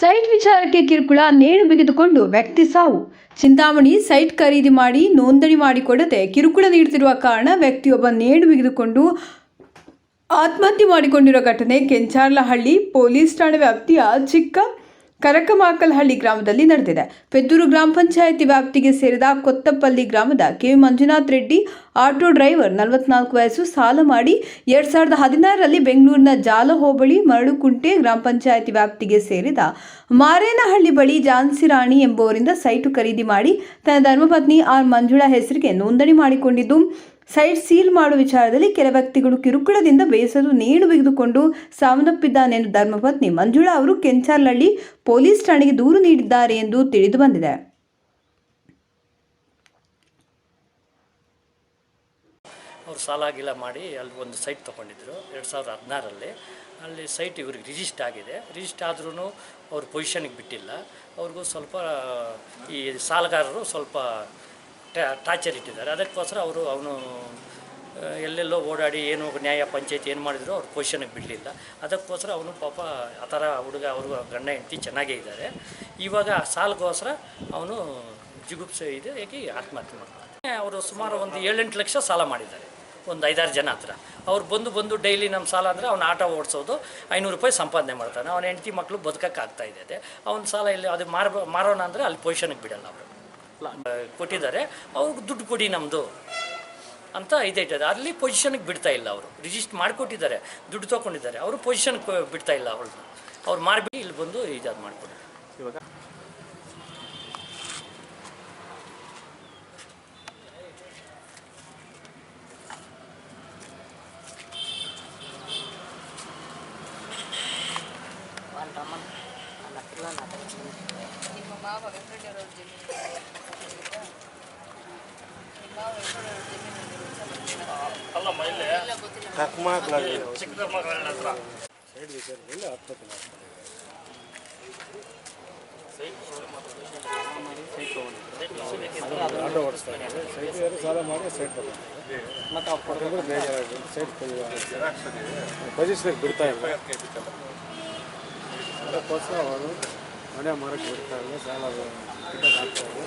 Site ವಿಚಾರಕ್ಕೆ ಕಿರುಕುಳ ನೇಣು ಬಿಗಿದುಕೊಂಡು ವ್ಯಕ್ತಿ ಸಾವು. ಚಿಂತಾಮಣಿ ಸೈಟ್ ಖರೀದಿ ಮಾಡಿ ನೋಂದಣಿ ಮಾಡಿಕೊಡದೆ ಕಿರುಕುಳ ನೀಡುತ್ತಿರುವ ಕಾರಣ ವ್ಯಕ್ತಿಯೊಬ್ಬ ನೇಣು ಬಿಗಿದುಕೊಂಡು ಆತ್ಮಹತ್ಯೆ ಮಾಡಿಕೊಂಡಿರುವ ಘಟನೆ ಕೆಂಚಾರ್ಲಹಳ್ಳಿ ಪೊಲೀಸ್ ಠಾಣೆ ವ್ಯಾಪ್ತಿಯ ಚಿಕ್ಕ ಕರಕಮಾಕಲಹಳ್ಳಿ ಗ್ರಾಮದಲ್ಲಿ ನಡೆದಿದೆ. ಪೆದ್ದೂರು ಗ್ರಾಮ ಪಂಚಾಯಿತಿ ವ್ಯಾಪ್ತಿಗೆ ಸೇರಿದ ಕೊತ್ತಪಲ್ಲಿ ಗ್ರಾಮದ K Manjunath Reddy auto driver ನಲವತ್ನಾಲ್ಕು ವಯಸ್ಸು ಸಾಲ ಮಾಡಿ ಎರಡ್ ಸಾವಿರದ ಹದಿನಾರರಲ್ಲಿ ಬೆಂಗಳೂರಿನ ಜಾಲ ಹೋಬಳಿ ಮರಳುಕುಂಟೆ ಗ್ರಾಮ ಪಂಚಾಯಿತಿ ವ್ಯಾಪ್ತಿಗೆ ಸೇರಿದ ಮಾರೇನಹಳ್ಳಿ ಬಳಿ ಜಾನ್ಸಿ ರಾಣಿ ಎಂಬುವರಿಂದ ಸೈಟು ಖರೀದಿ ಮಾಡಿ ತನ್ನ ಧರ್ಮಪತ್ನಿ ಆರ್ ಮಂಜುಳಾ ಹೆಸರಿಗೆ ನೋಂದಣಿ ಮಾಡಿಕೊಂಡಿದ್ದು. ಸೈಟ್ ಸೀಲ್ ಮಾಡುವ ವಿಚಾರದಲ್ಲಿ ಕೆಲ ವ್ಯಕ್ತಿಗಳು ಕಿರುಕುಳದಿಂದ ಬೇಸರು ನೇಣು ಬಿಗಿದುಕೊಂಡು ಸಾವನ್ನಪ್ಪಿದ್ದಾನೆಂದು ಧರ್ಮಪತ್ನಿ ಮಂಜುಳಾ ಅವರು ಕೆಂಚಾರ್ಲಹಳ್ಳಿ ಪೊಲೀಸ್ ಠಾಣೆಗೆ ದೂರು ನೀಡಿದ್ದಾರೆ ಎಂದು ತಿಳಿದು ಬಂದಿದೆ. ಅವರು ಸಾಲ ಮಾಡಿ ಅಲ್ಲಿ ಒಂದು ಸೈಟ್ ತಗೊಂಡಿದ್ರು, ಎರಡು ಸಾವಿರದ ಹದಿನಾರಲ್ಲಿ ಅಲ್ಲಿ ಸೈಟ್ ಇವ್ರಿಗೆ ರಿಜಿಸ್ಟ್ ಆಗಿದೆ. ರಿಜಿಸ್ಟ್ ಆದ್ರೂ ಅವ್ರ ಪೊಸಿಷನಿಗೆ ಬಿಟ್ಟಿಲ್ಲ. ಅವ್ರಿಗೂ ಸ್ವಲ್ಪ ಈ ಸಾಲಗಾರರು ಸ್ವಲ್ಪ ಟಾರ್ಚರ್ ಇಟ್ಟಿದ್ದಾರೆ. ಅದಕ್ಕೋಸ್ಕರ ಅವರು ಅವನು ಎಲ್ಲೆಲ್ಲೋ ಓಡಾಡಿ ಏನು ನ್ಯಾಯ ಪಂಚಾಯತ್ ಏನು ಮಾಡಿದ್ರು ಅವ್ರ ಪೊಸಿಷನಿಗೆ ಬಿಡಲಿಲ್ಲ. ಅದಕ್ಕೋಸ್ಕರ ಅವನು ಪಾಪ ಆ ಥರ ಹುಡುಗ, ಅವರು ಗಂಡ, ಹೆಂಡತಿ ಚೆನ್ನಾಗೇ ಇದ್ದಾರೆ. ಇವಾಗ ಸಾಲಗೋಸ್ಕರ ಅವನು ಜಿಗುಪ್ಸೆ ಇದೆ ಹೇಗೆ ಆತ್ಮಹತ್ಯೆ ಮಾಡ್ತಾರೆ ಅವರು ಸುಮಾರು ಒಂದು ಏಳೆಂಟು ಲಕ್ಷ ಸಾಲ ಮಾಡಿದ್ದಾರೆ, ಒಂದು ಐದಾರು ಜನ ಹತ್ರ. ಅವ್ರು ಬಂದು ಬಂದು ಡೈಲಿ ನಮ್ಮ ಸಾಲ ಅಂದರೆ ಅವ್ನು ಆಟೋ ಓಡಿಸೋದು, ಐನೂರು ರೂಪಾಯಿ ಸಂಪಾದನೆ ಮಾಡ್ತಾನೆ. ಅವನ ಹೆಂಡತಿ ಮಕ್ಕಳು ಬದುಕಕ್ಕೆ ಆಗ್ತಾ ಇದೆ ಅವ್ನ ಸಾಲ ಇಲ್ಲಿ ಅದು ಮಾರ ಮಾರೋಣ ಅಂದರೆ ಅಲ್ಲಿ ಪೊಸಿಷನ್ಗೆ ಬಿಡಲ್ಲ ಅವರು. ಕೊಟ್ಟಿದ್ದಾರೆ. ಅವ್ರಿಗೆ ದುಡ್ಡು ಕೊಡಿ ನಮ್ಮದು ಅಂತ ಇದೈತದೆ ಅಲ್ಲಿ ಪೊಸಿಷನ್ಗೆ ಬಿಡ್ತಾ ಇಲ್ಲ ಅವರು. ರಿಜಿಸ್ಟರ್ ಮಾಡಿಕೊಟ್ಟಿದ್ದಾರೆ. ದುಡ್ಡು ತೊಗೊಂಡಿದ್ದಾರೆ. ಅವರು ಪೊಸಿಷನ್ ಬಿಡ್ತಾ ಇಲ್ಲ ಅವ್ರನ್ನ ಅವ್ರು ಮಾಡಿಬಿಟ್ಟು ಇಲ್ಲಿ ಬಂದು ಇದಾದ ಮಾಡಿಕೊಡಿ ಇವಾಗ? ನಿಮ್ಮ ಸೈಟ್ ಸಾಲ ಮಾಡಿ ಸೈಟ್ ತಗೊಂಡಿದ್ದಾರೆ ಮತ್ತೆ ಬೇಜಾರಾಗಿ ಸೈಟ್ ಪೊಸಿಷನ್ಗೆ ಬಿಡ್ತಾ ಇಲ್ಲ ಅದಕ್ಕೋಸ್ಕರ ಅವರು ಮನೆ ಮಾರಕ್ಕೆ ಬಿಡ್ತಾ ಸಾಲ ಇಲ್ಲ